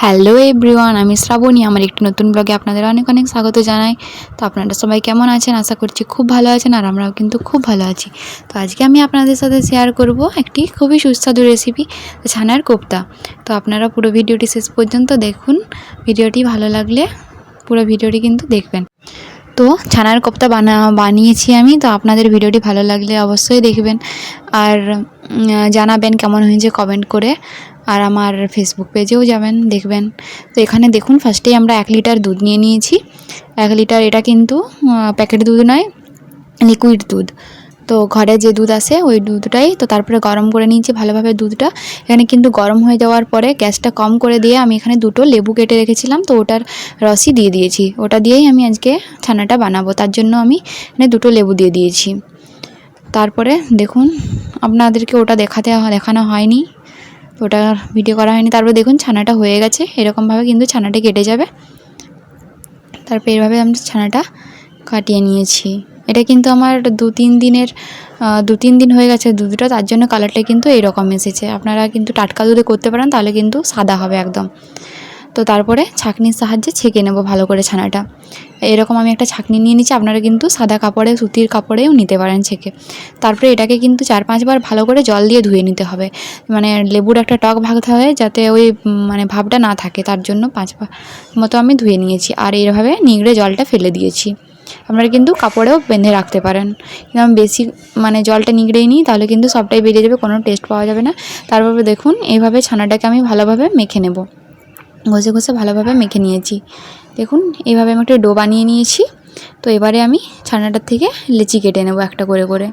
Hello everyone আমি শ্রাবণী, আমার একটি নতুন ব্লগে আপনাদের অনেক অনেক স্বাগত জানাই। তো আপনারা সবাই কেমন আছেন? আশা করছি খুব ভালো আছেন আর আমরাও কিন্তু খুব ভালো আছি। তো আজকে আমি আপনাদের সাথে শেয়ার করব একটি খুবই সুস্বাদু রেসিপি ছানার কোপ্তা। তো আপনারা পুরো ভিডিওটি শেষ পর্যন্ত দেখুন। ভিডিওটি ভালো লাগলে পুরো ভিডিওটি কিন্তু দেখবেন। তো ছানার কোপ্তা বানা, বানিয়েছি আমি, তো আপনাদের ভিডিওটি ভালো লাগলে অবশ্যই দেখবেন। আর জানাবেন কেমন হয়েছে কমেন্ট করে, আর আমার ফেসবুক পেজেও যাবেন, দেখবেন। তো এখানে দেখুন ফার্স্টেই আমরা এক লিটার দুধ নিয়ে নিয়েছি। এক লিটার এটা কিন্তু প্যাকেট দুধ নয় লিকুইড দুধ। তো ঘরে যে দুধ আসে ওই দুধটাই তো তারপরে গরম করে নিয়েছি ভালোভাবে দুধটা। এখানে কিন্তু গরম হয়ে যাওয়ার পরে গ্যাসটা কম করে দিয়ে আমি এখানে দুটো লেবু কেটে রেখেছিলাম, তো ওটার রসই দিয়ে দিয়েছি। ওটা দিয়েই আমি আজকে ছানাটা বানাবো, তার জন্য আমি এখানে দুটো লেবু দিয়ে দিয়েছি। তারপরে দেখুন, আপনাদেরকে ওটা দেখাতে দেখানো হয়নি, ওটা ভিডিও করা হয়নি। তারপরে দেখুন, ছানাটা হয়ে গেছে, এরকমভাবে কিন্তু ছানাটা কেটে যাবে। তারপর এভাবে আমি ছানাটা কাটিয়ে নিয়েছি। এটা কিন্তু আমার দু তিন দিনের দু তিন দিন হয়ে গেছে দুধটা তার জন্য কালারটা কিন্তু এরকম এসেছে। আপনারা কিন্তু টাটকা দুধে করতে পারেন, তাহলে কিন্তু সাদা হবে একদম। তো তারপরে ছাঁকনির সাহায্যে ছেঁকে নেব ভালো করে ছানাটা। এরকম আমি একটা ছাঁকনি নিয়ে নিচ্ছি, আপনারা কিন্তু সাদা কাপড়ে, সুতির কাপড়েও নিতে পারেন ছেঁকে। তারপরে এটাকে কিন্তু চার পাঁচবার ভালো করে জল দিয়ে ধুয়ে নিতে হবে। মানে লেবুর একটা টক ভাগ থাকে, যাতে ওই মানে ভাবটা না থাকে, তার জন্য পাঁচবার মতো আমি ধুয়ে নিয়েছি। আর এইভাবে নিংড়ে জলটা ফেলে দিয়েছি। আপনারা কিন্তু কাপড়েও বেঁধে রাখতে পারেন। কিন্তু আমি বেশি মানে জলটা নিগড়েই নিই, তাহলে কিন্তু সবটাই বেরিয়ে যাবে, কোনো টেস্ট পাওয়া যাবে না। তারপরে দেখুন এইভাবে ছানাটাকে আমি ভালোভাবে মেখে নেব। ঘষে ঘষে ভালোভাবে মেখে নিয়েছি। দেখুন এইভাবে আমি একটা ডো বানিয়ে নিয়েছি। তো এবারে আমি ছানাটার থেকে লেচি কেটে নেব একটা করে করে।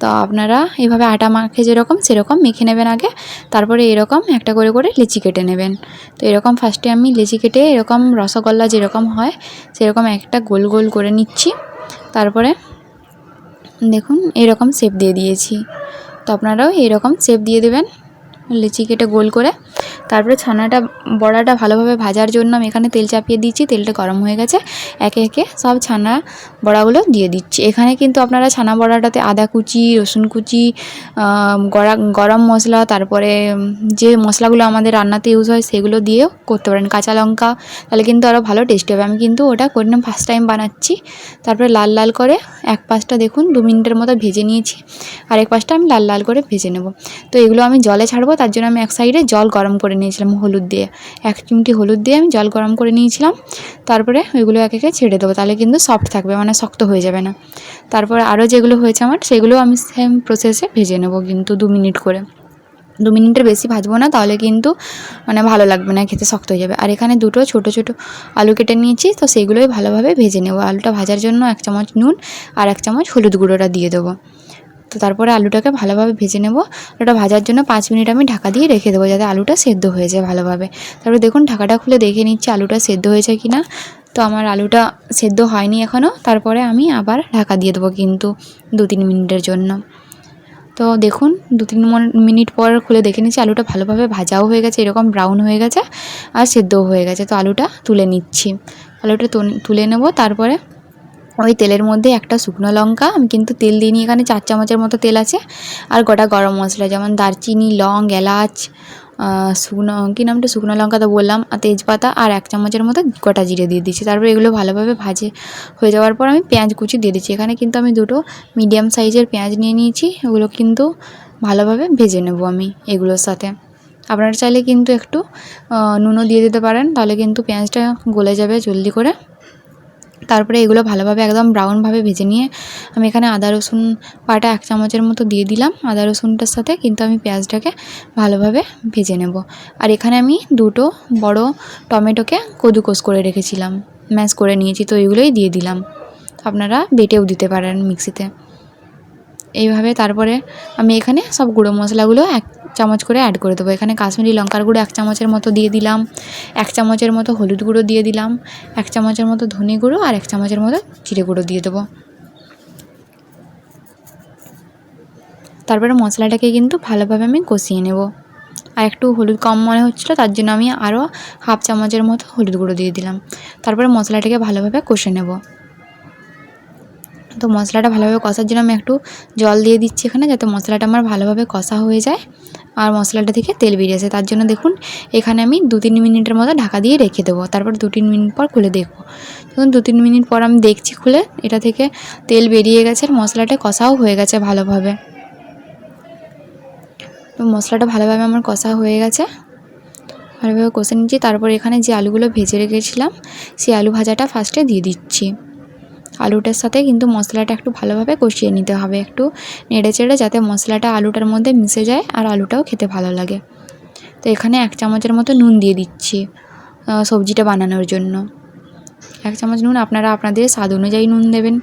তো আপনারা এভাবে আটা মাখে যেরকম, সেরকম মেখে নেবেন আগে। তারপরে এরকম একটা করে করে লিচি কেটে নেবেন। তো এরকম ফার্স্টে আমি লিচি কেটে এরকম রসগোল্লা যেরকম হয়, সেরকম একটা গোল গোল করে নিচ্ছি। তারপরে দেখুন, এরকম শেপ দিয়ে দিয়েছি। তো আপনারাও এরকম শেপ দিয়ে দেবেন। লিচি কেটে গোল করে তারপরে ছানাটা, বড়াটা ভালোভাবে ভাজার জন্য আমি এখানে তেল চাপিয়ে দিচ্ছি, তেলটা গরম হয়ে গেছে। একে একে সব ছানা বড়াগুলো দিয়ে দিচ্ছি। এখানে কিন্তু আপনারা ছানা বড়াটাতে আদা কুচি, রসুন কুচি গড়া, গরম মশলা, তারপরে যে মশলাগুলো আমাদের রান্নাতে ইউজ হয় সেগুলো দিয়েও করতে পারেন। কাঁচা লঙ্কা, তাহলে কিন্তু আরও ভালো টেস্টি হবে। আমি কিন্তু ওটা করে নিলাম ফার্স্ট টাইম বানাচ্ছি। তারপরে লাল লাল করে এক পাশটা দেখুন, দু মিনিটের মতো ভেজে নিয়েছি। আর এক পাশটা আমি লাল লাল করে ভেজে নেব। তো এগুলো আমি জলে ছাড়বো তার জন্য আমি এক সাইডে জল গরম করে নিয়েছিলাম হলুদ দিয়ে। এক চিমটি হলুদ দিয়ে আমি জল গরম করে নিয়েছিলাম। তারপরে ওইগুলো এক একে ছেড়ে দেবো, তাহলে কিন্তু সফট থাকবে মানে শক্ত হয়ে যাবে না। তারপরে আরও যেগুলো হয়েছে আমার, সেগুলো আমি সেম প্রসেসে ভেজে নেব কিন্তু দু মিনিট করে। দু মিনিটের বেশি ভাজবো না, তাহলে কিন্তু মানে ভালো লাগবে না, খেতে শক্ত হয়ে যাবে। আর এখানে দুটো ছোট ছোট আলু কেটে নিয়েছি, তো সেইগুলোই ভালোভাবে ভেজে নেব। আলুটা ভাজার জন্য এক চামচ নুন আর এক চামচ হলুদ গুঁড়োটা দিয়ে দেবো। তো তারপরে আলুটাকে ভালোভাবে ভেজে নেব। ওটা ভাজার জন্য পাঁচ মিনিট আমি ঢাকা দিয়ে রেখে দেবো যাতে আলুটা সেদ্ধ হয়ে যায় ভালোভাবে। তারপরে দেখুন, ঢাকাটা খুলে দেখে নিচ্ছি আলুটা সেদ্ধ হয়েছে কি না তো আমার আলুটা সেদ্ধ হয়নি এখনও তারপরে আমি আবার ঢাকা দিয়ে দেবো কিন্তু দু তিন মিনিটের জন্য। তো দেখুন, দু তিন মন- মিনিট পর খুলে দেখে নিচ্ছি আলুটা ভালোভাবে ভাজাও হয়ে গেছে, এরকম ব্রাউন হয়ে গেছে আর সেদ্ধও হয়ে গেছে। তো আলুটা তুলে নিচ্ছি। আলুটা তুলে নেব, তারপরে ওই তেলের মধ্যে একটা শুকনো লঙ্কা, আমি কিন্তু তেল দিইনি, এখানে চার চামচের মতো তেল আছে, আর গোটা গরম মশলা, যেমন দারচিনি, লং, এলাচ শুকনো, কী নামটা, শুকনো লঙ্কা তো বললাম, আর তেজপাতা, আর এক চামচের মতো গোটা জিরে দিয়ে দিচ্ছি তারপর এগুলো ভালোভাবে ভাজে হয়ে যাওয়ার পর আমি পেঁয়াজ কুচি দিয়ে দিচ্ছি। এখানে কিন্তু আমি দুটো মিডিয়াম সাইজের পেঁয়াজ নিয়ে নিয়েছি, এগুলো কিন্তু ভালোভাবে ভেজে নেব আমি এগুলোর সাথে। আপনারা চাইলে কিন্তু একটু নুনও দিয়ে দিতে পারেন, তাহলে কিন্তু পেঁয়াজটা গলে যাবে জলদি করে। তারপরে এগুলো ভালোভাবে একদম ব্রাউনভাবে ভেজে নিয়ে আমি এখানে আদা, রসুন বাটা এক চামচের মতো দিয়ে দিলাম। আদা, রসুনটার সাথে কিন্তু আমি পেঁয়াজটাকে ভালোভাবে ভেজে নেব। আর এখানে আমি দুটো বড় টমেটোকে কদুকোস করে রেখেছিলাম। ম্যাশ করে নিয়েছি, তো এগুলোই দিয়ে দিলাম। আপনারা বেটেও দিতে পারেন মিক্সিতে। এইভাবে তারপরে আমি এখানে সব গুঁড়ো মশলাগুলো এক চামচ করে অ্যাড করে দেবো। এখানে কাশ্মীরি লঙ্কার গুঁড়ো এক চামচের মতো দিয়ে দিলাম, এক চামচের মতো হলুদ গুঁড়ো দিয়ে দিলাম, এক চামচের মতো ধনে গুঁড়ো আর এক চামচের মতো জিরে গুঁড়ো দিয়ে দেবো। তারপরে মশলাটাকে কিন্তু ভালোভাবে আমি কষিয়ে নেব। আর একটু হলুদ কম মনে হচ্ছিল, তার জন্য আমি আরও হাফ চামচের মতো হলুদ গুঁড়ো দিয়ে দিলাম। তারপরে মশলাটাকে ভালোভাবে কষে নেব। তো মশলাটা ভালোভাবে কষার জন্য আমি একটু জল দিয়ে দিচ্ছি এখানে, যাতে মশলাটা আমার ভালোভাবে কষা হয়ে যায়। মশলাটা থেকে তেল বেরিয়েছে। তার জন্য দেখুন, এখানে আমি দু তিন মিনিটের মতো ঢাকা দিয়ে রেখে দেবো। তারপর দু তিন মিনিট পর খুলে দেখব। দেখুন, দু তিন মিনিট পর আমি দেখছি খুলে, এটা থেকে তেল বেরিয়ে গেছে আর মশলাটা কষাও হয়ে গেছে ভালোভাবে। তো মশলাটা ভালোভাবে আমার কষা হয়ে গেছে। ভালোভাবে কষে নিচ্ছি। তারপর এখানে যে আলুগুলো ভেজে রেখেছিলাম, সেই আলু ভাজাটা ফার্স্টে দিয়ে দিচ্ছি। আলুটার সাথে কিন্তু মশলাটা একটু ভালোভাবে কষিয়ে নিতে হবে। একটু নেড়ে চেড়ে যাতে মশলাটা আলুটার মধ্যে মিশে যায় আর আলুটাও খেতে ভালো লাগে। তো এখানে এক চামচের মতো নুন দিয়ে দিচ্ছি সবজিটা বানানোর জন্য। এক চামচ নুন, আপনারা আপনাদের স্বাদ অনুযায়ী নুন দেবেন।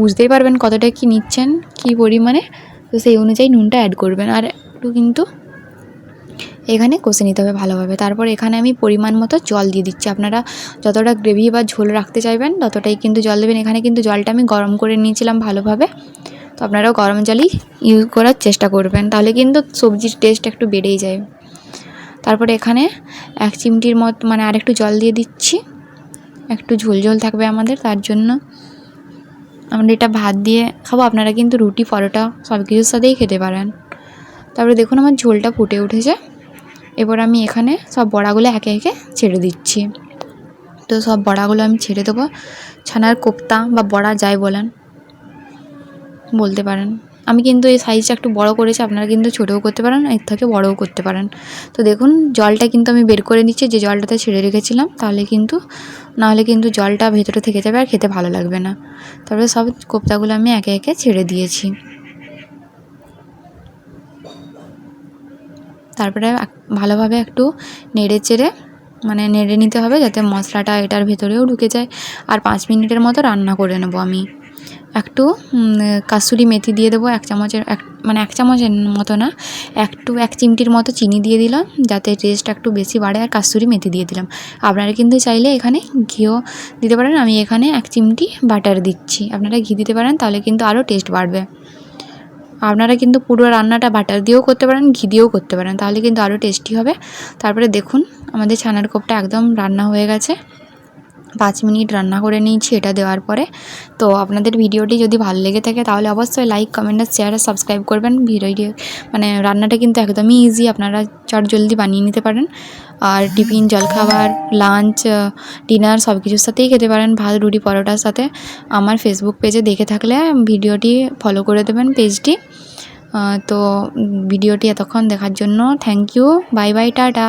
বুঝতেই পারবেন কতটা কি নিচ্ছেন, কি পরিমাণে। তো সেই অনুযায়ী নুনটা অ্যাড করবেন। আর একটু কিন্তু এখানে কষে নিতে হবে ভালোভাবে। তারপর এখানে আমি পরিমাণ মতো জল দিয়ে দিচ্ছি। আপনারা যতটা গ্রেভি বা ঝোল রাখতে চাইবেন, ততটাই কিন্তু জল দেবেন। এখানে কিন্তু জলটা আমি গরম করে নিয়েছিলাম ভালোভাবে। তো আপনারাও গরম জলই ইউজ করার চেষ্টা করবেন, তাহলে কিন্তু সবজির টেস্ট একটু বেড়েই যায়। তারপরে এখানে এক চিমটির মত মানে আরেকটু জল দিয়ে দিচ্ছি। একটু ঝোল ঝোল থাকবে আমাদের, তার জন্য আমরা এটা ভাত দিয়ে খাব। আপনারা কিন্তু রুটি, পরোটা সব কিছুর সাথেই খেতে পারেন। তারপরে দেখুন আমার ঝোলটা ফুটে উঠেছে। এবার আমি এখানে সব বড়াগুলো একে একে ছেড়ে দিচ্ছি। তো সব বড়াগুলো আমি ছেড়ে দেবো। ছানার কোপ্তা বা বড়া যাই বলেন, বলতে পারেন। আমি কিন্তু এই সাইজটা একটু বড় করেছি, আপনারা কিন্তু ছোটও করতে পারেন, এর থেকে বড়ও করতে পারেন। তো দেখুন, জলটা কিন্তু আমি বের করে নিচ্ছি, যে জলটাতে ছেড়ে রেখেছিলাম, তাহলে কিন্তু নাহলে কিন্তু জলটা ভেতরে থেকে যাবে আর খেতে ভালো লাগবে না। তারপরে সব কোপ্তাগুলো আমি একে একে ছেড়ে দিয়েছি। তারপরে ভালোভাবে একটু নেড়ে চেড়ে মানে নেড়ে নিতে হবে যাতে মশলাটা এটার ভেতরেও ঢুকে যায়। আর পাঁচ মিনিটের মতো রান্না করে নেব আমি। একটু কাসুরি মেথি দিয়ে দেবো এক চামচের, এক মানে এক চামচের মতো না একটু এক চিমটির মতো চিনি দিয়ে দিলাম, যাতে টেস্ট একটু বেশি বাড়ে। আর কাসুরি মেথি দিয়ে দিলাম। আপনারা কিন্তু চাইলে এখানে ঘিও দিতে পারেন। আমি এখানে এক চিমটি বাটার দিচ্ছি। আপনারা ঘি দিতে পারেন, তাহলে কিন্তু আরও টেস্ট বাড়বে। আপনারা কিন্তু পুরো রান্নাটা বাটার দিয়েও করতে পারেন, ঘি দিয়েও করতে পারেন, তাহলে কিন্তু আরও টেস্টি হবে। তারপরে দেখুন, আমাদের ছানার কোপটা একদম রান্না হয়ে গেছে। পাঁচ মিনিট রান্না করে নিয়েছি, এটা দেওয়ার পরে। তো আপনাদের ভিডিওটি যদি ভালো লেগে থাকে, তাহলে অবশ্যই লাইক কমেন্ট আর শেয়ার আর সাবস্ক্রাইব করবেন। ভিডিও মানে রান্নাটা কিন্তু একদমই ইজি আপনারা চট জলদি বানিয়ে নিতে পারেন। আর টিফিন, জলখাবার লাঞ্চ ডিনার সব কিছুর সাথেই খেতে পারেন ভাত, রুটি, পরোটার সাথে। আমার ফেসবুক পেজে দেখে থাকলে ভিডিওটি ফলো করে দেবেন পেজটি তো ভিডিওটি এতক্ষণ দেখার জন্য thank you bye bye tata.